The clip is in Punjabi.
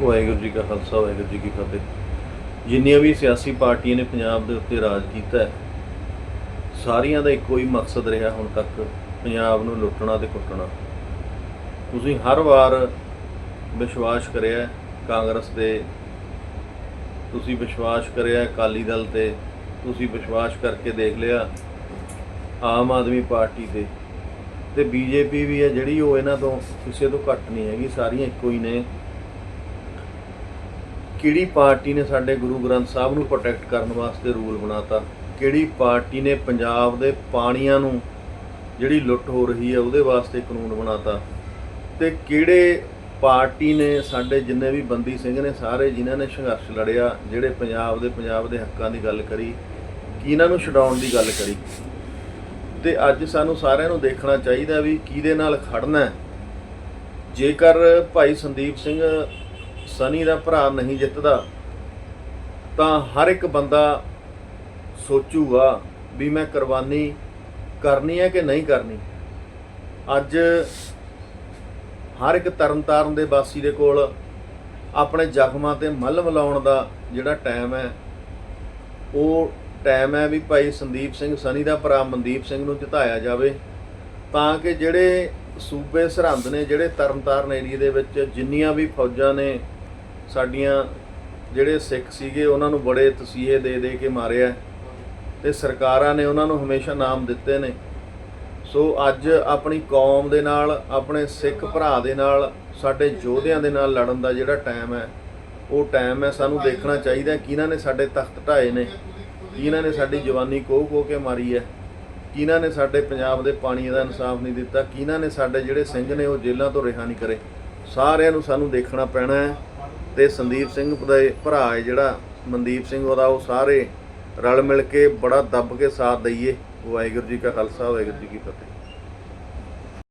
ਵਾਹਿਗੁਰੂ ਜੀ ਕਾ ਖਾਲਸਾ ਵਾਹਿਗੁਰੂ ਜੀ ਕੀ ਫਤਿਹ। ਜਿੰਨੀਆਂ ਵੀ ਸਿਆਸੀ ਪਾਰਟੀਆਂ ਨੇ ਪੰਜਾਬ ਦੇ ਉੱਤੇ ਰਾਜ ਕੀਤਾ ਹੈ, ਸਾਰੀਆਂ ਦਾ ਇੱਕੋ ਹੀ ਮਕਸਦ ਰਿਹਾ ਹੁਣ ਤੱਕ ਪੰਜਾਬ ਨੂੰ ਲੁੱਟਣਾ ਤੇ ਕੁੱਟਣਾ। ਤੁਸੀਂ ਹਰ ਵਾਰ ਵਿਸ਼ਵਾਸ ਕਰਿਆ ਕਾਂਗਰਸ ਤੇ ਤੁਸੀਂ ਵਿਸ਼ਵਾਸ ਕਰਿਆ ਅਕਾਲੀ ਦਲ ਤੇ ਤੁਸੀਂ ਵਿਸ਼ਵਾਸ ਕਰਕੇ ਦੇਖ ਲਿਆ ਆਮ ਆਦਮੀ ਪਾਰਟੀ ਤੇ। ਤੇ ਬੀਜੇਪੀ ਵੀ ਹੈ ਜਿਹੜੀ ਉਹ ਇਹਨਾਂ ਤੋਂ ਕਿਸੇ ਤੋਂ ਘੱਟ ਨਹੀਂ ਹੈਗੀ ਸਾਰੀਆਂ ਇੱਕੋ ਹੀ ਨੇ। ਕਿਹੜੀ ਪਾਰਟੀ ਨੇ ਸਾਡੇ ਗੁਰੂ ਗ੍ਰੰਥ ਸਾਹਿਬ ਨੂੰ ਪ੍ਰੋਟੈਕਟ ਕਰਨ ਵਾਸਤੇ ਰੂਲ ਬਣਾਤਾ? ਕਿਹੜੀ ਪਾਰਟੀ ਨੇ ਪੰਜਾਬ ਦੇ ਪਾਣੀਆਂ ਨੂੰ ਜਿਹੜੀ ਲੁੱਟ ਹੋ ਰਹੀ ਹੈ, ਉਹਦੇ ਵਾਸਤੇ ਕਾਨੂੰਨ ਬਣਾਤਾ? ਤੇ ਕਿਹੜੇ ਪਾਰਟੀ ਨੇ ਸਾਡੇ ਜਿੰਨੇ ਵੀ ਬੰਦੀ ਸਿੰਘ ਨੇ ਸਾਰੇ ਜਿਨ੍ਹਾਂ ਨੇ ਸੰਘਰਸ਼ ਲੜਿਆ, ਜਿਹੜੇ ਪੰਜਾਬ ਦੇ ਪੰਜਾਬ ਦੇ ਹੱਕਾਂ ਦੀ ਗੱਲ ਕਰੀ ਕਿ ਇਹਨਾਂ ਨੂੰ ਛਡਾਉਣ ਦੀ ਗੱਲ ਕਰੀ? ਤੇ ਅੱਜ ਸਾਨੂੰ ਸਾਰਿਆਂ ਨੂੰ ਦੇਖਣਾ ਚਾਹੀਦਾ ਵੀ ਕਿਹਦੇ ਨਾਲ ਖੜਨਾ ਹੈ? ਜੇਕਰ ਭਾਈ ਸੰਦੀਪ ਸਿੰਘ ਸਨੀ ਦਾ ਭਰਾ ਨਹੀਂ ਜਿੱਤਦਾ, ਤਾਂ ਹਰ ਇੱਕ ਬੰਦਾ ਸੋਚੂਗਾ ਵੀ ਮੈਂ ਕੁਰਬਾਨੀ ਕਰਨੀ ਹੈ ਕਿ ਨਹੀਂ ਕਰਨੀ। ਅੱਜ ਹਰ ਇੱਕ ਤਰਨਤਾਰਨ ਦੇ ਵਾਸੀ ਦੇ ਕੋਲ ਆਪਣੇ ਜ਼ਖਮਾਂ ਤੇ ਮੱਲ ਮਲਾਉਣ ਦਾ ਜਿਹੜਾ ਟਾਈਮ ਹੈ, ਉਹ ਟਾਈਮ ਹੈ ਵੀ ਭਾਈ ਸੰਦੀਪ ਸਿੰਘ ਸਨੀ ਦਾ ਭਰਾ ਮਨਦੀਪ ਸਿੰਘ ਨੂੰ ਜਿਤਾਇਆ ਜਾਵੇ, ਤਾਂ ਕਿ ਜਿਹੜੇ ਸੂਬੇ ਸਰਹੰਦ ਨੇ, ਜਿਹੜੇ ਤਰਨਤਾਰਨ ਏਰੀਏ ਦੇ ਵਿੱਚ ਜਿੰਨੀਆਂ ਵੀ ਫੌਜਾਂ ਨੇ ਸਾਡੀਆਂ ਜਿਹੜੇ ਸਿੱਖ ਸੀਗੇ, ਉਹਨਾਂ ਨੂੰ ਬੜੇ ਤਸੀਹੇ ਦੇ ਦੇ ਕੇ ਮਾਰਿਆ। ਤੇ ਸਰਕਾਰਾਂ ਨੇ ਉਹਨਾਂ ਨੂੰ ਹਮੇਸ਼ਾ ਨਾਮ ਦਿੱਤੇ ਨੇ। ਸੋ ਅੱਜ ਆਪਣੀ ਕੌਮ ਦੇ ਨਾਲ, ਆਪਣੇ ਸਿੱਖ ਭਰਾ ਦੇ ਨਾਲ, ਸਾਡੇ ਯੋਧਿਆਂ ਦੇ ਨਾਲ ਲੜਨ ਦਾ ਜਿਹੜਾ ਟਾਈਮ ਹੈ, ਉਹ ਟਾਈਮ ਹੈ, ਸਾਨੂੰ ਦੇਖਣਾ ਚਾਹੀਦਾ ਕਿਹਨਾਂ ਨੇ ਸਾਡੇ ਤਖਤ ਢਾਏ ਨੇ ਕਿਹਨਾਂ ਨੇ ਸਾਡੀ ਜਵਾਨੀ ਕੋਹ ਕੋ ਕੇ ਮਾਰੀ ਹੈ ਕਿਹਨਾਂ ਨੇ ਸਾਡੇ ਪੰਜਾਬ ਦੇ ਪਾਣੀ ਦਾ ਇਨਸਾਫ ਨਹੀਂ ਦਿੱਤਾ ਕਿਹਨਾਂ ਨੇ ਸਾਡੇ ਜਿਹੜੇ ਸਿੰਘ ਨੇ ਉਹ ਜੇਲ੍ਹਾਂ ਤੋਂ ਰਿਹਾ ਨਹੀਂ ਕਰੇ। ਸਾਰਿਆਂ ਨੂੰ ਸਾਨੂੰ ਦੇਖਣਾ ਪੈਣਾ ਹੈ। ਤੇ ਸੰਦੀਪ ਸਿੰਘ ਦੇ ਭਰਾ ਹੈ ਜਿਹੜਾ ਮਨਦੀਪ ਸਿੰਘ ਉਹਦਾ ਉਹ ਸਾਰੇ ਰਲ ਮਿਲ ਕੇ ਬੜਾ ਦੱਬ ਕੇ ਸਾਥ ਦਈਏ। ਵਾਹਿਗੁਰੂ ਜੀ ਕਾ ਖਾਲਸਾ, ਵਾਹਿਗੁਰੂ ਜੀ ਕੀ ਫਤਿਹ।